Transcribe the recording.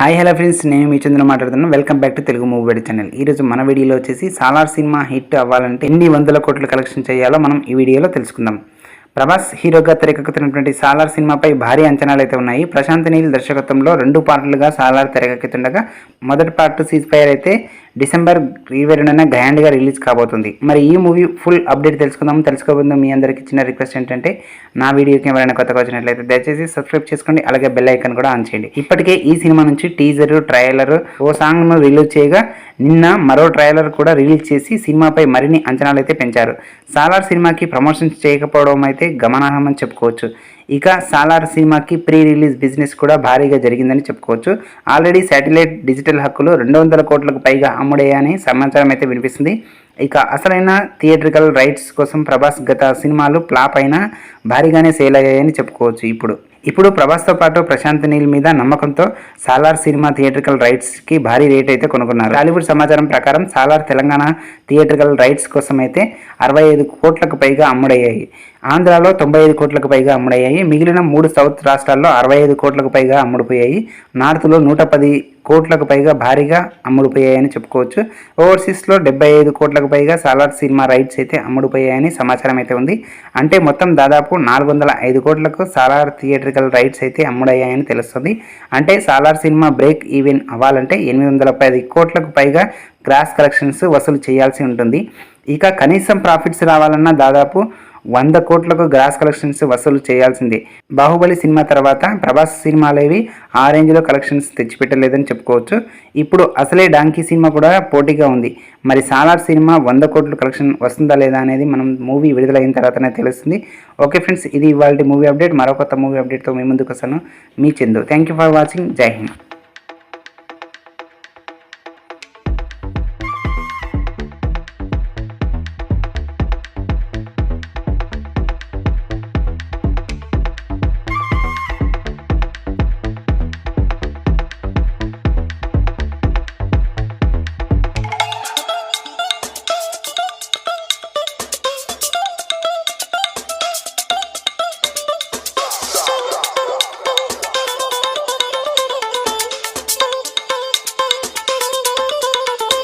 Hi hello friends నేను మీ చంద్ర మాట్లాడుతున్నాను welcome back to Telugu movie channel. ఈ రోజు మన వీడియోలో వచ్చేసి సాలార్ సినిమా హిట్ అవ్వాలంటే ఎన్ని వందల కోట్లు కలెక్షన్ చేయాలో మనం ఈ వీడియోలో తెలుసుకుందాం. ప్రభాస్ హీరోగా తెరకెక్కుతున్నటువంటి సాలార్ సినిమాపై భారీ అంచనాలు అయితే ఉన్నాయి. ప్రశాంత్ నీల్ దర్శకత్వంలో రెండు పార్టులుగా సాలార్ తెరకెక్కుతుండగా మొదటి పార్ట్ సీజ్ ఫైర్ అయితే డిసెంబర్ ఇరవై రెండున గ్రాండ్గా రిలీజ్ కాబోతుంది. మరి ఈ మూవీ ఫుల్ అప్డేట్ తెలుసుకుందాం తెలుసుకోబోతుంది మీ అందరికీ చిన్న రిక్వెస్ట్ ఏంటంటే నా వీడియోకి ఎవరైనా కొత్తగా వచ్చినట్లయితే దయచేసి సబ్స్క్రైబ్ చేసుకోండి అలాగే బెల్ ఐకన్ కూడా ఆన్ చేయండి. ఇప్పటికే ఈ సినిమా నుంచి టీజర్ ట్రైలర్ ఓ సాంగ్ను రిలీజ్ చేయగా నిన్న మరో ట్రైలర్ కూడా రిలీజ్ చేసి సినిమాపై మరిన్ని అంచనాలు అయితే పెంచారు. సాలార్ సినిమాకి ప్రమోషన్స్ చేయకపోవడం అయితే గమనార్హమని చెప్పుకోవచ్చు. ఇక సాలార్ సినిమాకి ప్రీ రిలీజ్ బిజినెస్ కూడా భారీగా జరిగిందని చెప్పుకోవచ్చు. ఆల్రెడీ శాటిలైట్ డిజిటల్ హక్కులు రెండు వందల కోట్లకు పైగా అమ్ముడయ్యాయని సమాచారం అయితే వినిపిస్తుంది. ఇక అసలైన థియేట్రికల్ రైట్స్ కోసం ప్రభాస్ గత సినిమాలు ఫ్లాప్ అయినా భారీగానే సేల్ అయ్యాయని చెప్పుకోవచ్చు ఇప్పుడు. ఇప్పుడు ప్రభాస్తో పాటు ప్రశాంత్ నీల్ మీద నమ్మకంతో సాలార్ సినిమా థియేట్రికల్ రైట్స్కి భారీ రేట్ అయితే కొనుక్కున్నారు. టాలీవుడ్ సమాచారం ప్రకారం సాలార్ తెలంగాణ థియేట్రికల్ రైట్స్ కోసం అయితే అరవై ఐదు కోట్లకు పైగా అమ్ముడయ్యాయి. ఆంధ్రాలో తొంభై ఐదు కోట్లకు పైగా అమ్ముడయ్యాయి. మిగిలిన మూడు సౌత్ రాష్ట్రాల్లో అరవై ఐదు కోట్లకు పైగా అమ్ముడిపోయాయి. నార్త్లో నూట పది కోట్లకు పైగా భారీగా అమ్ముడుపోయాయని చెప్పుకోవచ్చు. ఓవర్సీస్లో డెబ్బై ఐదు కోట్లకు పైగా సాలార్ సినిమా రైట్స్ అయితే అమ్ముడుపోయాయని సమాచారం అయితే ఉంది. అంటే మొత్తం దాదాపు నాలుగు వందల ఐదు కోట్లకు సాలార్ థియేట్రికల్ రైట్స్ అయితే అమ్ముడయ్యాయని తెలుస్తుంది. అంటే సాలార్ సినిమా బ్రేక్ ఈవెన్ అవ్వాలంటే ఎనిమిది వందల పది కోట్లకు పైగా గ్రాస్ కలెక్షన్స్ వసూలు చేయాల్సి ఉంటుంది. ఇక కనీసం ప్రాఫిట్స్ రావాలన్నా దాదాపు వంద కోట్లకు గ్రాస్ కలెక్షన్స్ వసూలు చేయాల్సింది. బాహుబలి సినిమా తర్వాత ప్రభాస్ సినిమాలేవి ఆ రేంజ్లో కలెక్షన్స్ తెచ్చిపెట్టలేదని చెప్పుకోవచ్చు. ఇప్పుడు అసలే డాంకీ సినిమా కూడా పోటీగా ఉంది. మరి సాలార్ సినిమా వంద కోట్లు కలెక్షన్ వస్తుందా లేదా అనేది మనం మూవీ విడుదలైన తర్వాతనే తెలుస్తుంది. ఓకే ఫ్రెండ్స్ ఇది ఇవాళ మూవీ అప్డేట్. మరో కొత్త మూవీ అప్డేట్తో మీ ముందుకు వస్తాను. మీ Chandu. Thank you for watching. జై హింద్.